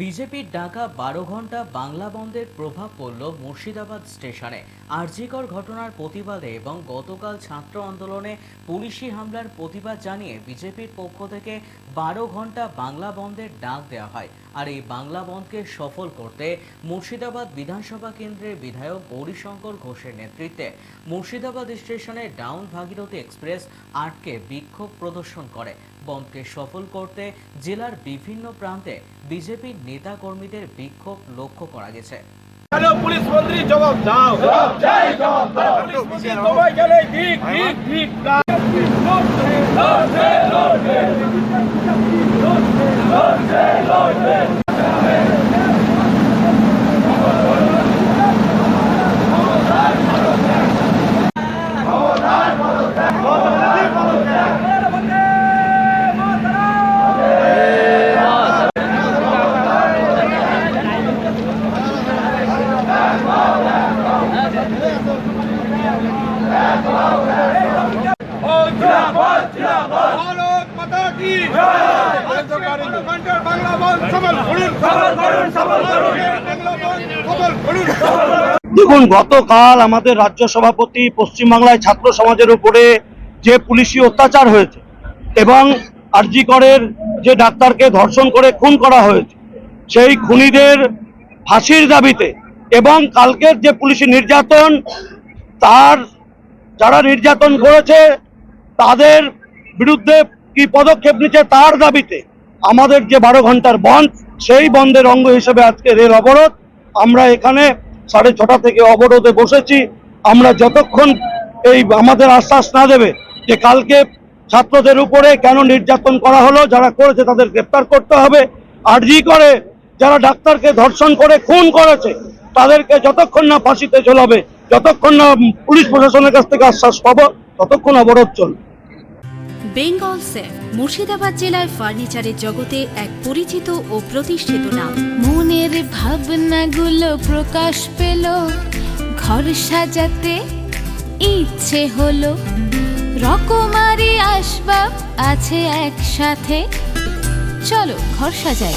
বিজেপির ডাকা বারো ঘণ্টা বাংলা বন্ধের প্রভাব পড়ল মুর্শিদাবাদ স্টেশনে। আরজিকর ঘটনার প্রতিবাদে এবং গতকাল ছাত্র আন্দোলনে পুলিশি হামলার প্রতিবাদ জানিয়ে বিজেপির পক্ষ থেকে বারো ঘণ্টা বাংলা বন্ধের ডাক দেওয়া হয়। আর এই বাংলা বন্ধকে সফল করতে মুর্শিদাবাদ বিধানসভা কেন্দ্রের বিধায়ক গৌরীশঙ্কর ঘোষের নেতৃত্বে মুর্শিদাবাদ স্টেশনে ডাউন ভাগীরথী এক্সপ্রেস আটকে বিক্ষোভ প্রদর্শন করে। বন্ধকে সফল করতে জেলার বিভিন্ন প্রান্তে বিজেপি নেতা কর্মীদের বিক্ষোভ লক্ষ্য করা গেছে। হ্যালো পুলিশ মন্ত্রী জবাব দাও। জবাব চাই জবাব দাও। পুলিশ মন্ত্রী গেলে জিন্দাবাদ জিন্দাবাদ ভারত মাতা কি জয় ঘণ্টার বাংলা বল সফল করুন সফল করুন সফল করুন বাংলা বল সফল করুন দেখুন, গতকাল আমাদের রাজ্য সভাপতি পশ্চিমবাংলায় ছাত্র সমাজের উপরে যে পুলিশি অত্যাচার হয়েছে এবং আরজিকরের যে ডাক্তারকে ধর্ষণ করে খুন করা হয়েছে, সেই খুনিদের ফাঁসির দাবিতে এবং কালকের যে পুলিশি নির্যাতন তার যারা নির্যাতন করেছে, তাদের বিরুদ্ধে কি পদক্ষেপ নিচ্ছে তার দাবিতে আমাদের যে বারো ঘণ্টার বন্ধ, সেই বন্ধের অঙ্গ হিসেবে আজকে রেল অবরোধ। আমরা এখানে সাড়ে ছটা থেকে অবরোধে বসেছি। আমরা যতক্ষণ এই আমাদের আশ্বাস না দেবে যে কালকে ছাত্রদের উপরে কেন নির্যাতন করা হলো, যারা করেছে তাদের গ্রেপ্তার করতে হবে। আরজি করে যারা ডাক্তারকে ধর্ষণ করে, খুন করেছে, তাদেরকে যতক্ষণ না ফাঁসিতে ঝোলাবে, যতক্ষণ না পুলিশ প্রশাসনের কাছ থেকে আশ্বাস পাবো, ততক্ষণ অবরোধ চলবে। বেঙ্গল সেফ মুর্শিদাবাদ জেলায় ফার্নিচারের জগতে এক পরিচিত ও প্রতিষ্ঠিত নাম। মনের ভাবনাগুলো প্রকাশ পেল, ঘর সাজাতে ইচ্ছে হলো। রকমারি আসবাব আছে একসাথে। চলো ঘর সাজাই।